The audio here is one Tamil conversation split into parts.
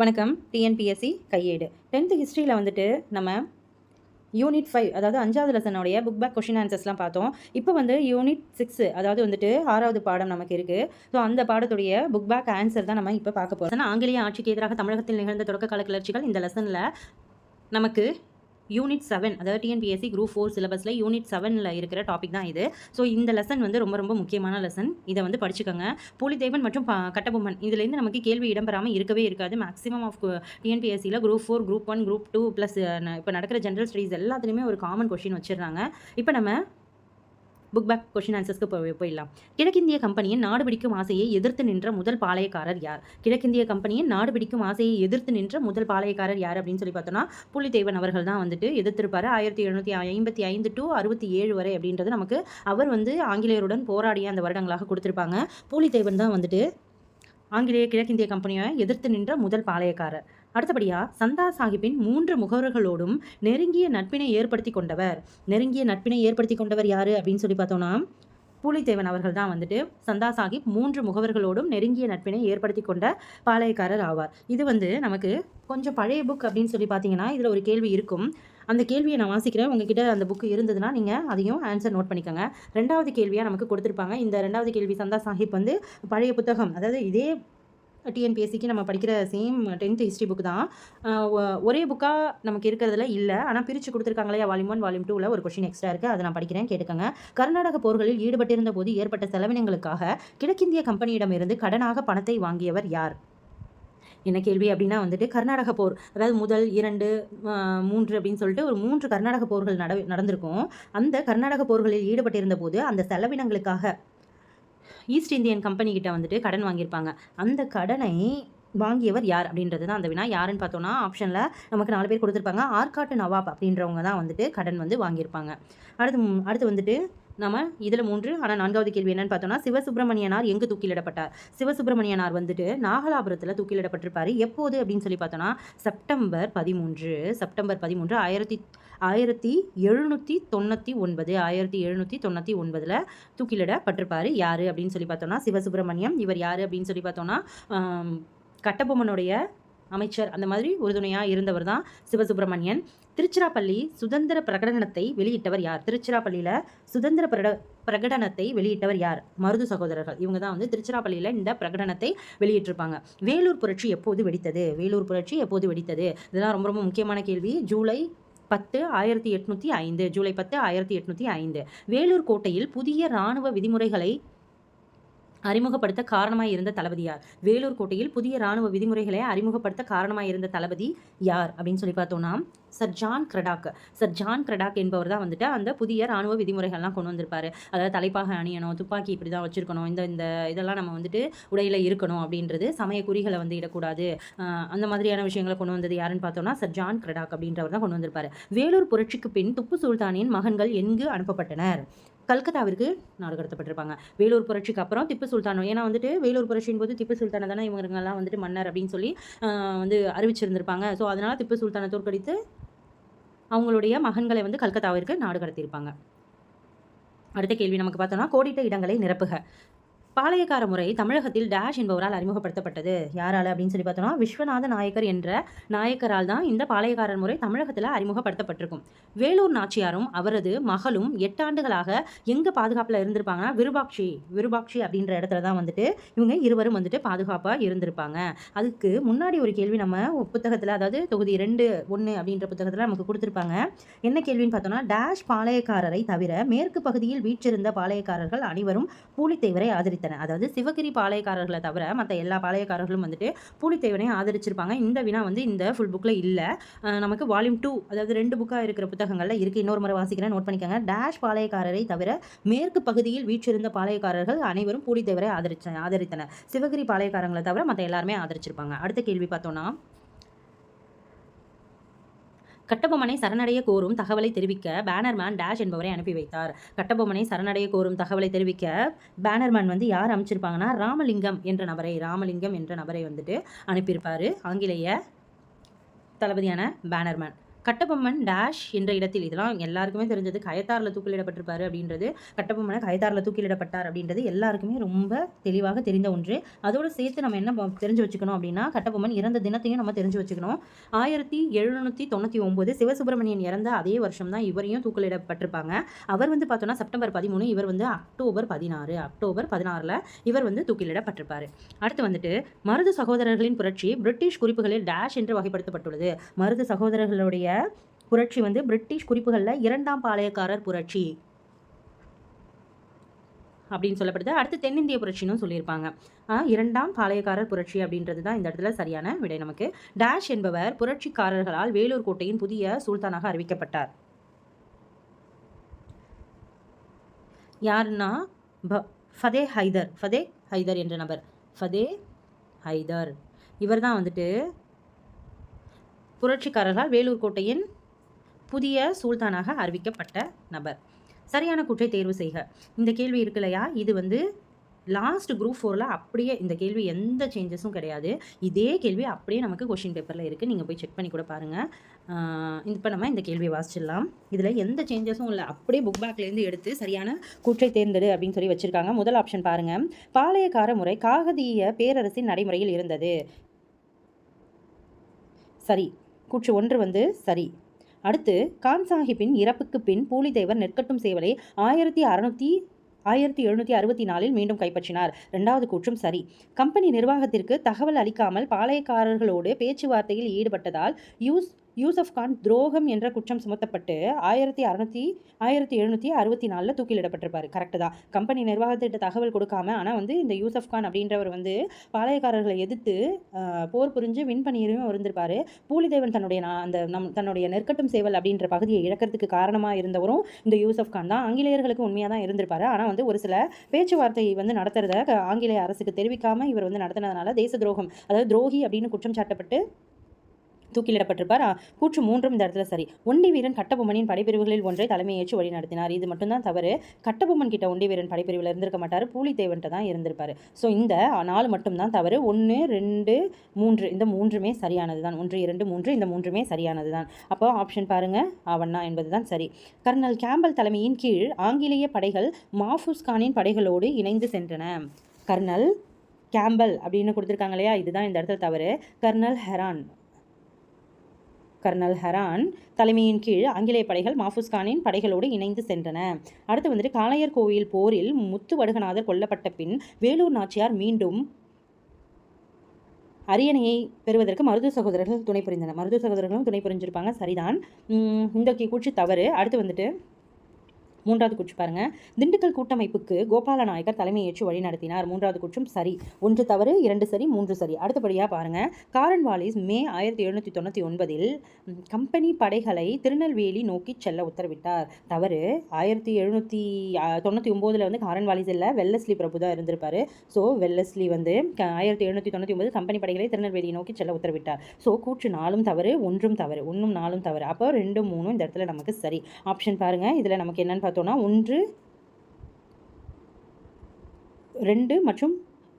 வணக்கம். டிஎன்பிஎஸ்சி கையேடு. டென்த்து ஹிஸ்ட்ரியில் வந்துட்டு நம்ம யூனிட் ஃபைவ் அதாவது அஞ்சாவது லெசனுடைய புக் பேக் கொஷின் ஆன்சர்ஸ்லாம் பார்த்தோம். இப்போ வந்து யூனிட் சிக்ஸ் அதாவது வந்துட்டு ஆறாவது பாடம் நமக்கு இருக்குது ஸோ அந்த பாடத்துடைய புக் பேக் ஆன்சர் தான் நம்ம இப்போ பார்க்க போகிறோம் ஆங்கிலேய ஆட்சிக்கு எதிராக தமிழகத்தில் நிகழ்ந்த தொடக்க கால கிளர்ச்சிகள் இந்த லெசனில் நமக்கு யூனிட் செவன் அதாவது டிஎன்பிஎஸ்சி குரூப் ஃபோர் சிலபஸில் யூனிட் செவனில் இருக்கிற டாபிக் தான் இது. ஸோ இந்த லெசன் வந்து ரொம்ப ரொம்ப முக்கியமான லெசன் இதை வந்து படிச்சுக்கோங்க. புலிதேவன் மற்றும் கட்டபொம்மன் இதுலேருந்து நமக்கு கேள்வி இடம்பெறாமல் இருக்கவே இருக்காது. Maximum of டிஎன்பிஎஸ்சியில் group four group one group two plus இப்போ நடக்கிற ஜென்ரல் ஸ்டடீஸ் எல்லாத்துலேயுமே ஒரு காமன் கொஷின் வச்சிடுறாங்க. இப்போ நம்ம புக் பேக் கொஷின் ஆன்சர்ஸ்க்கு போய் போயிடலாம். கிழக்கிந்திய கம்பெனியின் நாடு பிடிக்கும் ஆசையை எதிர்த்து நின்ற முதல் பாளையக்காரர் யார்? கிழக்கிந்திய கம்பெனியின் நாடு பிடிக்கும் ஆசையை எதிர்த்து நின்ற முதல் பாளையக்காரர் யார் அப்படின்னு சொல்லி பார்த்தோம்னா புலித்தேவன் அவர்கள் தான் வந்துட்டு எதிர்த்திருப்பார். ஆயிரத்தி எழுநூற்றி ஐம்பத்தி ஐந்து டு அறுபத்தி ஏழு வரை அப்படின்றது நமக்கு அவர் வந்து ஆங்கிலேயருடன் போராடிய அந்த வருடங்களாக கொடுத்துருப்பாங்க. பூலித்தேவன் தான் வந்துட்டு ஆங்கிலேய கிழக்கிந்திய கம்பெனியை எதிர்த்து நின்ற முதல் பாளையக்காரர். அடுத்தபடியாக சந்தா சாஹிப்பின் மூன்று முகவர்களோடும் நெருங்கிய நட்பினை ஏற்படுத்தி கொண்டவர். நெருங்கிய நட்பினை ஏற்படுத்தி கொண்டவர் யாரு அப்படின்னு சொல்லி பார்த்தோம்னா பூலித்தேவன் அவர்கள் தான் வந்துட்டு சந்தா சாஹிப் மூன்று முகவர்களோடும் நெருங்கிய நட்பினை ஏற்படுத்தி கொண்ட பாளையக்காரர் ஆவார். இது வந்து நமக்கு கொஞ்சம் பழைய புக் அப்படின்னு சொல்லி பார்த்தீங்கன்னா இதில் ஒரு கேள்வி இருக்கும். அந்த கேள்வியை நான் வாசிக்கிறேன். உங்ககிட்ட அந்த புக்கு இருந்ததுன்னா நீங்கள் அதையும் ஆன்சர் நோட் பண்ணிக்கோங்க. ரெண்டாவது கேள்வியாக நமக்கு கொடுத்துருப்பாங்க. இந்த ரெண்டாவது கேள்வி சந்தா சாஹிப் வந்து பழைய புத்தகம் அதாவது இதே டிஎன்பிஎஸ்சிக்கு நம்ம படிக்கிற சேம் டென்த் ஹிஸ்ட்ரி புக் தான். ஒ- ஒரே புக்காக நமக்கு இருக்கிறதுல இல்லை. ஆனால் பிரித்து கொடுத்துருக்காங்களே வால்யூம் ஒன் வால்யூம் டூவில் ஒரு கொஷின் எக்ஸ்ட்ரா இருக்குது அதை நான் படிக்கிறேன் கேட்டுக்கோங்க. கர்நாடக போர்களில் ஈடுபட்டிருந்த போது ஏற்பட்ட செலவினங்களுக்காக கிழக்கிந்திய கம்பெனியிடமிருந்து கடனாக பணத்தை வாங்கியவர் யார்? என்ன கேள்வி அப்படின்னா வந்துட்டு கர்நாடக போர் அதாவது முதல் இரண்டு மூன்று அப்படின்னு சொல்லிட்டு ஒரு மூன்று கர்நாடக போர்கள் நட நடந்திருக்கும். அந்த கர்நாடக போர்களில் ஈடுபட்டிருந்த போது அந்த செலவினங்களுக்காக ஈஸ்ட் இந்தியன் கம்பெனி கிட்ட வந்துட்டு கடன் வாங்கியிருப்பாங்க. அந்த கடனை வாங்கியவர் யார் அப்படின்றது தான் அந்த வினா. யாருன்னு பார்த்தோன்னா ஆப்ஷனில் நமக்கு நாலு பேர் கொடுத்துருப்பாங்க. ஆர்காட்டு நவாப் அப்படின்றவங்க தான் வந்துட்டு கடன் வந்து வாங்கியிருப்பாங்க. அடுத்து அடுத்து வந்துட்டு நம்ம இதில் மூன்று ஆனால் நான்காவது கேள்வி என்னன்னு பார்த்தோம்னா சிவசுப்பிரமணியனார் எங்கு தூக்கிலிடப்பட்டார்? சிவசுப்பிரமணியனார் வந்துட்டு நாகலாபுரத்தில் தூக்கிலிடப்பட்டிருப்பார். எப்போது அப்படின்னு சொல்லி பார்த்தோன்னா செப்டம்பர் பதிமூன்று செப்டம்பர் பதிமூன்று ஆயிரத்தி ஆயிரத்தி எழுநூற்றி தொண்ணூற்றி ஒன்பது ஆயிரத்தி எழுநூற்றி தொண்ணூற்றி ஒன்பதில் தூக்கிலிடப்பட்டிருப்பார். யார் அப்படின்னு சொல்லி பார்த்தோம்னா சிவசுப்பிரமணியம். இவர் யார் அப்படின்னு சொல்லி பார்த்தோம்னா கட்டபொம்மனுடைய அமைச்சர். அந்த மாதிரி உறுதுணையாக இருந்தவர் தான் சிவசுப்பிரமணியன் திருச்சிராப்பள்ளி சுதந்திர பிரகடனத்தை வெளியிட்டவர் யார்? திருச்சிராப்பள்ளியில் சுதந்திர பிரட பிரகடனத்தை வெளியிட்டவர் யார்? மருது சகோதரர்கள். இவங்க தான் வந்து திருச்சிராப்பள்ளியில் இந்த பிரகடனத்தை வெளியிட்டிருப்பாங்க. வேலூர் புரட்சி எப்போது வெடித்தது? வேலூர் புரட்சி எப்போது வெடித்தது? இதெல்லாம் ரொம்ப ரொம்ப முக்கியமான கேள்வி. ஜூலை பத்து ஆயிரத்தி எட்நூற்றி ஐந்து. ஜூலை பத்து ஆயிரத்தி எட்நூற்றி ஐந்து. வேலூர் கோட்டையில் புதிய இராணுவ விதிமுறைகளை அறிமுகப்படுத்த காரணமாக இருந்த தளபதி யார்? வேலூர் கோட்டையில் புதிய ராணுவ விதிமுறைகளை அறிமுகப்படுத்த காரணமாக இருந்த தளபதி யார்? அப்படின்னு சொல்லி பார்த்தோம்னா sir John Cradock. Sir John Cradock என்பவர் தான் வந்துட்டு அந்த புதிய ராணுவ விதிமுறைகள்லாம் கொண்டு வந்திருப்பாரு. அதாவது தலைப்பாக அணியணும் துப்பாக்கி இப்படி தான் வச்சிருக்கணும் இந்த இந்த இதெல்லாம் நம்ம வந்துட்டு உடையில இருக்கணும் அப்படின்றது சமய குறிகளை வந்து இடக்கூடாது. அந்த மாதிரியான விஷயங்களை கொண்டு வந்தது யாருன்னு பார்த்தோம்னா சர் ஜான் கிரடாக் அப்படின்றவர் தான் கொண்டு வந்திருப்பாரு. வேலூர் புரட்சிக்கு பின் துப்பு சுல்தானின் மகன்கள் எங்கு அனுப்பப்பட்டனர்? கல்கத்தாவிற்கு நாடு கடத்தப்பட்டிருப்பாங்க. வேலூர் புரட்சிக்கு அப்புறம் திப்பு சுல்தானோ ஏன்னா வந்துட்டு வேலூர் புரட்சியின் போது திப்பு சுல்தானை தானே இவங்கெல்லாம் வந்துட்டு மன்னர் அப்படின்னு சொல்லி வந்து அறிவிச்சிருந்திருப்பாங்க. ஸோ அதனால திப்பு சுல்தானை தோற்கடித்து அவங்களுடைய மகன்களை வந்து கல்கத்தாவிற்கு நாடு கடத்தியிருப்பாங்க. அடுத்த கேள்வி நமக்கு பார்த்தோம்னா கோடிட்ட இடங்களை நிரப்புக. பாளையக்கார முறை தமிழகத்தில் டேஷ் என்பவரால் அறிமுகப்படுத்தப்பட்டது. யாரால் அப்படின்னு சொல்லி பார்த்தோம்னா விஸ்வநாத நாயக்கர் என்ற நாயக்கரால் தான் இந்த பாளையக்காரர் முறை தமிழகத்தில் அறிமுகப்படுத்தப்பட்டிருக்கும். வேலூர் நாச்சியாரும் அவரது மகளும் எட்டாண்டுகளாக எங்க பாதுகாப்பில் இருந்திருப்பாங்கன்னா விருபாட்சி விருபாட்சி அப்படின்ற இடத்துல தான் வந்துட்டு இவங்க இருவரும் வந்துட்டு பாதுகாப்பாக இருந்திருப்பாங்க. அதுக்கு முன்னாடி ஒரு கேள்வி நம்ம புத்தகத்தில் அதாவது தொகுதி ரெண்டு ஒன்று அப்படின்ற புத்தகத்தில் நமக்கு கொடுத்துருப்பாங்க. என்ன கேள்வின்னு பார்த்தோம்னா டேஷ் பாளையக்காரரை தவிர மேற்கு பகுதியில் வீற்றிருந்த பாளையக்காரர்கள் அனைவரும் பூலித்தேவரை ஆதரித்தனர் அதாவது சிவகிரி பாளையக்காரர்களை தவிர மற்ற எல்லா பாளையக்காரர்களும் வந்துட்டு பூலித்தேவனை ஆதரிச்சிருப்பாங்க. இந்த வினா வந்து இந்த ஃபுல் புக்கில் இல்லை. நமக்கு வால்யூம் டூ அதாவது ரெண்டு புக்காக இருக்கிற புத்தகங்களில் இருக்குது இன்னொரு முறை வாசிக்கிறேன். நோட் பண்ணிக்கோங்க. டேஷ் பாளையக்காரரை தவிர மேற்கு பகுதியில் வீற்றிருந்த பாளையக்காரர்கள் அனைவரும் பூலித்தேவரை ஆதரிச்ச ஆதரித்தனர். சிவகிரி பாளையக்காரங்களை தவிர மற்ற எல்லாருமே ஆதரிச்சிருப்பாங்க. அடுத்த கேள்வி பார்த்தோன்னா கட்டபொம்மனை சரணடைய கோரும் தகவலை தெரிவிக்க பேனர்மேன் டேஷ் என்பவரை அனுப்பி வைத்தார். கட்டபொம்மனை சரணடைய கோரும் தகவலை தெரிவிக்க பேனர்மேன் வந்து யார் அமைச்சிருப்பாங்கன்னா ராமலிங்கம் என்ற நபரை ராமலிங்கம் என்ற நபரை வந்துட்டு அனுப்பியிருப்பார். ஆங்கிலேய தளபதியான பேனர்மேன். கட்டபொம்மன் டேஷ் என்ற இடத்தில் இதெல்லாம் எல்லாருக்குமே தெரிஞ்சது கயத்தாரில் தூக்கிலிடப்பட்டிருப்பாரு அப்படின்றது. கட்டபொம்மனை கயத்தாரில் தூக்கிலிடப்பட்டார் அப்படின்றது எல்லாருக்குமே ரொம்ப தெளிவாக தெரிந்த ஒன்று. அதோடு சேர்த்து நம்ம என்ன தெரிஞ்சு வச்சுக்கணும் அப்படின்னா கட்டபொம்மன் இறந்த தினத்தையும் நம்ம தெரிஞ்சு வச்சுக்கணும். ஆயிரத்தி எழுநூற்றி தொண்ணூற்றி ஒம்பது சிவசுப்பிரமணியன் இறந்த அதே வருஷம் தான் இவரையும் தூக்கிலிடப்பட்டிருப்பாங்க. அவர் வந்து பார்த்தோன்னா செப்டம்பர் பதிமூணு இவர் வந்து அக்டோபர் பதினாறு. அக்டோபர் பதினாறில் இவர் வந்து தூக்கிலிடப்பட்டிருப்பார். அடுத்து வந்துட்டு மருது சகோதரர்களின் புரட்சி பிரிட்டிஷ் குறிப்புகளில் டேஷ் என்று வகைப்படுத்தப்பட்டுள்ளது. மருது சகோதரர்களுடைய புரட்சி வந்து பிரிட்டிஷ் குறிப்புகளில் இரண்டாம் பாளையக்காரர் புரட்சி அப்படின்னு சொல்லப்படுது. அடுத்து தென்னிந்திய புரட்சின்னு சொல்லியிருப்பாங்க. இரண்டாம் பாளையக்காரர் புரட்சி அப்படின்றது தான் இந்த இடத்துல சரியான விடை நமக்கு. டேஷ் என்பவர் புரட்சிக்காரர்களால் வேலூர் கோட்டையின் புதிய சுல்தானாக அறிவிக்கப்பட்டார். யாருன்னா? ப ஃபதே ஹைதர். ஃபதே ஹைதர் என்ற நபர். ஃபதே ஹைதர். இவர் தான் வந்துட்டு புரட்சிக்காரர்களால் வேலூர் கோட்டையின் புதிய சுல்தானாக அறிவிக்கப்பட்ட நபர். சரியான கூற்றை தேர்வு செய்க. இந்த கேள்வி இருக்கு இல்லையா இது வந்து லாஸ்ட் குரூப் ஃபோரில் அப்படியே இந்த கேள்வி எந்த சேஞ்சஸும் கிடையாது. இதே கேள்வி அப்படியே நமக்கு கொஷின் பேப்பரில் இருக்குது நீங்கள் போய் செக் பண்ணி கூட பாருங்கள் இப்போ நம்ம இந்த கேள்வி வாசிச்சிடலாம். இதில் எந்த சேஞ்சஸும் இல்லை. அப்படியே புக் பேக்லேருந்து எடுத்து சரியான கூற்றை தேர்ந்தெடு அப்படின்னு சொல்லி வச்சுருக்காங்க. முதல் ஆப்ஷன் பாருங்கள் பாளையக்கார முறை காகதீய பேரரசின் நடைமுறையில் இருந்தது. சரி. கூற்று ஒன்று வந்து சரி. அடுத்து கான் சாஹிப்பின் இறப்புக்கு பின் பூலிதேவர் நெற்கட்டும் சேவலை ஆயிரத்தி அறுநூத்தி ஆயிரத்தி எழுநூற்றி அறுபத்தி நாலில் மீண்டும் கைப்பற்றினார். ரெண்டாவது கூற்றும் சரி. கம்பெனி நிர்வாகத்திற்கு தகவல் அளிக்காமல் பாளையக்காரர்களோடு பேச்சுவார்த்தையில் ஈடுபட்டதால் யூஸ் யூசப் கான் துரோகம் என்ற குற்றம் சுமத்தப்பட்டு ஆயிரத்தி அறநூற்றி ஆயிரத்தி எழுநூற்றி அறுபத்தி நாலில் தூக்கிலிடப்பட்டிருப்பார். கரெக்டு தான். கம்பெனி நிர்வாகத்திட்ட தகவல் கொடுக்காம ஆனால் வந்து இந்த யூசப் கான் அப்படின்றவர் வந்து பாளையக்காரர்களை எதிர்த்து போர் புரிஞ்சு வின் பண்ணியும் இருந்திருப்பார். பூலிதேவன் தன்னுடைய அந்த நம் தன்னுடைய நெற்கட்டும் சேவல் அப்படின்ற பகுதியை இழக்கிறதுக்கு காரணமாக இருந்தவரும் இந்த யூசப் கான் தான். ஆங்கிலேயர்களுக்கு உண்மையாக தான் இருந்திருப்பார். ஆனால் வந்து ஒரு சில பேச்சுவார்த்தை வந்து நடத்துறத ஆங்கிலேய அரசுக்கு தெரிவிக்காமல் இவர் வந்து நடத்தினதுனால தேச துரோகம் அதாவது துரோகி அப்படின்னு குற்றம் சாட்டப்பட்டு தூக்கிலிடப்பட்டிருப்பார். ஆ, கூற்று மூன்றும் இந்த இடத்துல சரி. ஒண்டி வீரன் கட்டபொம்மனின் படைப்பிரிவுகளில் ஒன்றை தலைமையேற்று வழி நடத்தினார் இது மட்டும்தான் தவறு. கட்டபொம்மன் கிட்ட ஒண்டி வீரன் படைப்பிரிவில் இருந்திருக்க மாட்டார். பூலித்தேவன்ட்ட தான் இருந்திருப்பார். ஸோ இந்த நாலு மட்டும்தான் தவறு. ஒன்று ரெண்டு மூன்று. இந்த மூன்றுமே சரியானது தான் ஒன்று இரண்டு மூன்று. இந்த மூன்றுமே சரியானது தான் அப்போ ஆப்ஷன் பாருங்க. ஆவண்ணா என்பது தான் சரி. கர்னல் கேம்பல் தலைமையின் கீழ் ஆங்கிலேய படைகள் மாஃபூஸ் கானின் படைகளோடு இணைந்து சென்றன. கர்னல் கேம்பல் அப்படின்னு கொடுத்துருக்காங்க இல்லையா? இதுதான் இந்த இடத்துல தவறு. Kernel Heron. கர்னல் ஹரான் தலைமையின் கீழ் ஆங்கிலேய படைகள் மாஃபூஸ் கானின் படைகளோடு இணைந்து சென்றன. அடுத்து வந்துட்டு காளையர் கோயில் போரில் முத்து வடுகநாதர் கொல்லப்பட்ட பின் வேலூர் நாச்சியார் மீண்டும் அரியணையை பெறுவதற்கு மருது சகோதரர்கள் துணை புரிந்தனர். மருது சகோதரர்களும் துணை புரிஞ்சிருப்பாங்க. சரிதான். இந்த கி- தவறு. அடுத்து வந்துட்டு மூன்றாவது குற்றம் பாருங்க. திண்டுக்கல் கூட்டமைப்புக்கு கோபால நாயக்கர் தலைமையேற்று வழி நடத்தினார். மூன்றாவது குற்றம் சரி. ஒன்று தவறு இரண்டு சரி மூன்று சரி. அடுத்தபடியாக பாருங்க. காரன் வாலிஸ் மே ஆயிரத்தி எழுநூற்றி தொண்ணூற்றி ஒன்பதில் கம்பெனி படைகளை திருநெல்வேலி நோக்கி செல்ல உத்தரவிட்டார். தவறு. ஆயிரத்தி எழுநூற்றி தொண்ணூற்றி ஒம்போதில் வந்து காரன் வாலிஸ் இல்லை. வெல்லஸ்லி பிரபு தான் இருந்திருப்பார். ஸோ வெல்லஸ்லி வந்து ஆயிரத்தி எழுநூற்றி தொண்ணூற்றி ஒன்பது கம்பெனி படைகளை திருநெல்வேலி நோக்கி செல்ல உத்தரவிட்டார். ஸோ கூற்று நாலும் தவறு ஒன்றும் தவறு ஒன்றும் நாலும் தவறு. அப்போ ரெண்டும் மூணும் இந்த இடத்துல நமக்கு சரி. ஆப்ஷன் பாருங்க. இதில் நமக்கு என்னென்னு பார்த்தோன்னா ஒன்று ரெண்டு மற்றும்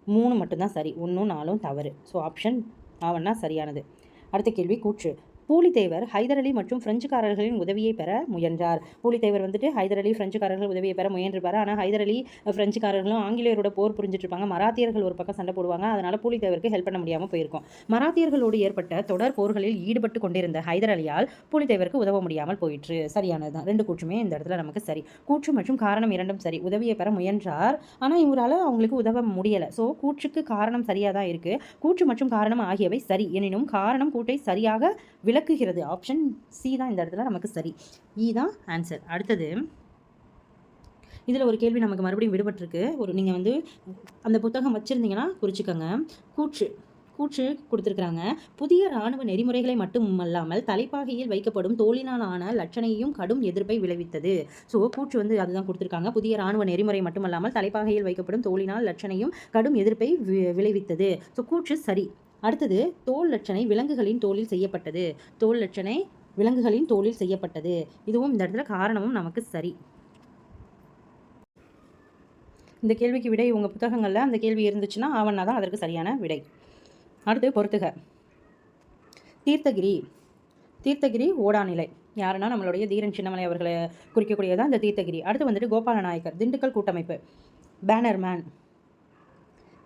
மூணு மட்டும்தான் சரி. ஒன்றும் நாலும் தவறு. ஸோ ஆப்ஷன் ஆவன்னா சரியானது. அடுத்த கேள்வி கூற்று. பூலித்தேவர் ஹைதர் அலி மற்றும் பிரெஞ்சுக்காரர்களின் உதவியை பெற முயன்றார். பூலித்தேவர் வந்துட்டு ஹைதர் அலி பிரெஞ்சுக்காரர்கள் உதவியை பெற முயன்றிருப்பார். ஆனால் ஹைதர் அலி பிரெஞ்சுக்காரர்களும் ஆங்கிலேயரோட போர் புரிஞ்சிட்டு இருப்பாங்க. மராத்தியர்கள் ஒரு பக்கம் சண்டை போடுவாங்க. அதனால பூலித்தேவருக்கு ஹெல்ப் பண்ண முடியாமல் போயிருக்கும். மராத்தியர்களோடு ஏற்பட்ட தொடர் போர்களில் ஈடுபட்டு கொண்டிருந்த ஹைதர் அலியால் பூலித்தேவருக்கு உதவ முடியாமல் போயிற்று. சரியானதுதான் ரெண்டு கூற்றுமே இந்த இடத்துல நமக்கு சரி. கூற்று மற்றும் காரணம் இரண்டும் சரி. உதவியை பெற முயன்றார். ஆனால் இவரால் அவங்களுக்கு உதவ முடியலை. ஸோ கூற்றுக்கு காரணம் சரியாக தான் இருக்குது கூற்று மற்றும் காரணம் ஆகியவை சரி. எனினும் காரணம் கூட்டை சரியாக விளக்குகிறது. ஆப்ஷன் சி தான் இந்த இடத்துல நமக்கு சரி. இ தான் ஆன்சர் அடுத்தது இதில் ஒரு கேள்வி நமக்கு மறுபடியும் விடுபட்டிருக்கு. ஒரு நீங்கள் வந்து அந்த புத்தகம் வச்சுருந்தீங்கன்னா குறிச்சிக்கோங்க. கூற்று கூற்று கொடுத்துருக்குறாங்க. புதிய இராணுவ நெறிமுறைகளை மட்டுமல்லாமல் தலைப்பாகையில் வைக்கப்படும் தோலினால் ஆன லட்சணையையும் கடும் எதிர்ப்பை விளைவித்தது. ஸோ கூற்று வந்து அதுதான் கொடுத்துருக்காங்க. புதிய இராணுவ நெறிமுறை மட்டுமல்லாமல் தலைப்பாகையில் வைக்கப்படும் தோலினால் லட்சணையும் கடும் எதிர்ப்பை வி- விளைவித்தது. ஸோ கூற்று சரி. அடுத்தது தோல் லட்சணை விலங்குகளின் தோலில் செய்யப்பட்டது. தோல் லட்சணை விலங்குகளின் தோலில் செய்யப்பட்டது. இதுவும் இந்த இடத்துல காரணமும் நமக்கு சரி. இந்த கேள்விக்கு விடை உங்கள் புத்தகங்களில் அந்த கேள்வி இருந்துச்சுன்னா ஆவன்னா தான் அதற்கு சரியான விடை. அடுத்து பொறுத்துக. தீர்த்தகிரி. தீர்த்தகிரி ஓடாநிலை. யாருன்னா நம்மளுடைய தீரன் சின்னமலை அவர்களை குறிக்கக்கூடியதான் இந்த தீர்த்தகிரி. அடுத்து வந்துட்டு கோபால நாயக்கர் திண்டுக்கல் கூட்டமைப்பு. பேனர் மேன்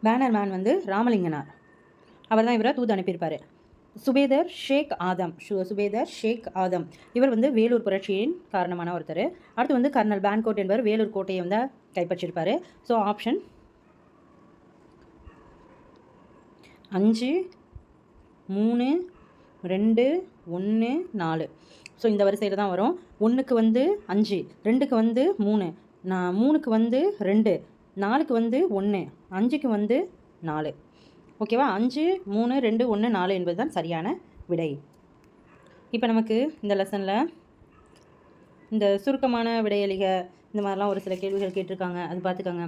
பேனர் மேன் வந்து ராமலிங்கனார். அவர் தான் இவரை தூது அனுப்பியிருப்பார். சுபேதர் ஷேக் ஆதம். சுபேதர் ஷேக் ஆதம். இவர் வந்து வேலூர் புரட்சியின் காரணமான ஒருத்தர். அடுத்து வந்து கர்னல் பேன்கோட் என்பவர் வேலூர் கோட்டையை வந்து கைப்பற்றியிருப்பார். ஸோ ஆப்ஷன் அஞ்சு மூணு ரெண்டு ஒன்று நாலு. ஸோ இந்த வரிசையில் தான் வரும். ஒன்றுக்கு வந்து அஞ்சு ரெண்டுக்கு வந்து மூணு நான் மூணுக்கு வந்து ரெண்டு நாலுக்கு வந்து ஒன்று அஞ்சுக்கு வந்து நாலு. ஓகேவா? அஞ்சு மூணு ரெண்டு ஒன்று நாலு என்பது தான் சரியான விடை. இப்போ நமக்கு இந்த லெசனில் இந்த சுருக்கமான விடையளிக இந்த மாதிரிலாம் ஒரு சில கேள்விகள் கேட்டிருக்காங்க அது பார்த்துக்கோங்க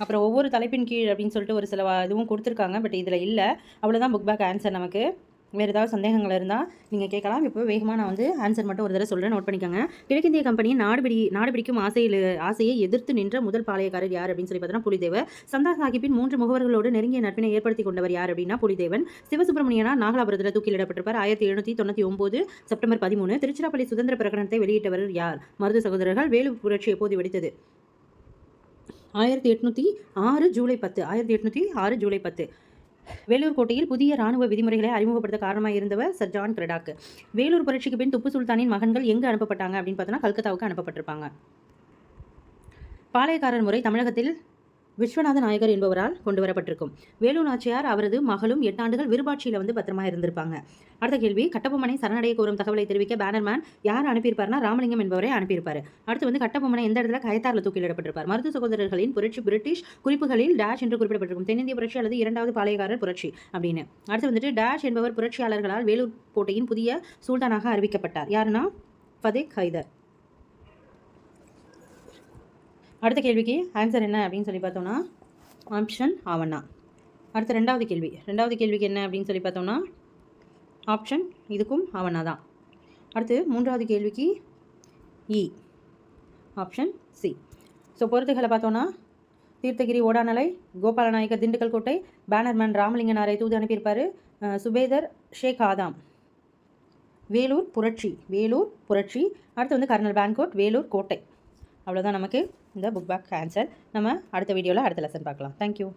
அப்புறம் ஒவ்வொரு தலைப்பின் கீழ் அப்படின்னு சொல்லிட்டு ஒரு சில இதுவும் கொடுத்துருக்காங்க பட் இதில் இல்லை. அவ்வளோதான் புக் பேக் ஆன்சர் நமக்கு. வேறு ஏதாவது சந்தேகங்கள் இருந்தால் நீங்கள் கேட்கலாம். இப்போ வேகமாக நான் வந்து ஆன்சர் மட்டும் ஒரு தடவை சொல்கிறேன் நோட் பண்ணிக்கோங்க. கிழக்கிந்திய கம்பெனியை நாடுபிடி நாடுபிடிக்கும் ஆசையில் ஆசையை எதிர்த்து நின்ற முதல் பாளையக்காரர் யார் அப்படின்னு சொல்லி பார்த்தோன்னா புலிதேவர். சந்தா சாஹிப்பின் மூன்று முகவர்களோடு நெருங்கிய நட்பினை ஏற்படுத்தி கொண்டவர் யார் அப்படின்னா புலிதேவன். சிவசுப்பிரமணியனா நாகலாபுரத்தில் தூக்கிலிடப்பட்டிருப்பார். ஆயிரத்தி எழுநூற்றி தொண்ணூற்றி ஒம்பது செப்டம்பர் பதிமூணு திருச்சிராப்பள்ளி சுதந்திர பிரகடனத்தை வெளியிட்டவர் யார்? மருது சகோதரர்கள் வேலு புரட்சி எப்போது வெடித்தது. ஆயிரத்தி எட்நூற்றி ஆறு ஜூலை பத்து ஆயிரத்தி எட்நூற்றி ஆறு ஜூலை பத்து. வேலூர் கோட்டையில் புதிய ராணுவ விதிமுறைகளை அறிமுகப்படுத்த காரணமாக இருந்தவர் சர் ஜான் கிரடாக். வேலூர் புரட்சிக்கு பின் துப்பு சுல்தானின் மகன்கள் எங்கு அனுப்பப்பட்டாங்க அப்படின்னு பார்த்தோன்னா கல்கத்தாவுக்கு அனுப்பப்பட்டிருப்பாங்க. பாளையக்காரர் முறை தமிழகத்தில் விஸ்வநாத நாயகர் என்பவரால் கொண்டு வரப்பட்டிருக்கும் வேலு நாச்சியார் அவரது மகளும் எட்டாண்டுகள் விருபாட்சியில் வந்து பத்திரமா இருந்திருப்பாங்க. அடுத்த கேள்வி கட்டபொம்மனை சரணடைய கோரும் தகவலை தெரிவிக்க பேனர்மேன் யார் அனுப்பியிருப்பார்னா ராமலிங்கம் என்பவரை அனுப்பியிருப்பார். அடுத்து வந்து கட்டபொம்மனை எந்த இடத்துல கயத்தாரில் தூக்கிலிடப்பட்டிருப்பார் மருத்து சகோதரர்களின் புரட்சி பிரிட்டிஷ் குறிப்புகளில் டேஷ் என்று குறிப்பிடப்பட்டிருக்கும். தென்னிந்திய புரட்சி அல்லது இரண்டாவது பாளையக்காரர் புரட்சி அப்படின்னு. அடுத்து வந்துட்டு டேஷ் என்பவர் புரட்சியாளர்களால் வேலூர் கோட்டையின் புதிய சூல்தானாக அறிவிக்கப்பட்டார். யாருன்னா? ஃபதேக் ஹைதர். அடுத்த கேள்விக்கு ஆன்சர் என்ன அப்படின்னு சொல்லி பார்த்தோம்னா ஆப்ஷன் ஆவண்ணா. அடுத்த ரெண்டாவது கேள்வி. ரெண்டாவது கேள்விக்கு என்ன அப்படின்னு சொல்லி பார்த்தோம்னா ஆப்ஷன் இதுக்கும் ஆவண்ணா தான் அடுத்து மூன்றாவது கேள்விக்கு e. E option C so பொறுத்துகளை பார்த்தோன்னா தீர்த்தகிரி ஓடானலை கோபாலநாயக்கர் திண்டுக்கல் கோட்டை பேனர்மேன் ராமலிங்கனாரை தூது அனுப்பியிருப்பார் சுபேதர் ஷேக் ஆதாம் வேலூர் புரட்சி வேலூர் புரட்சி. அடுத்து வந்து கர்னல் பேன்கோட் வேலூர் கோட்டை. அவ்வளோதான் நமக்கு இந்த புக் பேக் ஆன்சர் நம்ம அடுத்த வீடியோவில் அடுத்த லெசன் பார்க்கலாம். தேங்க்யூ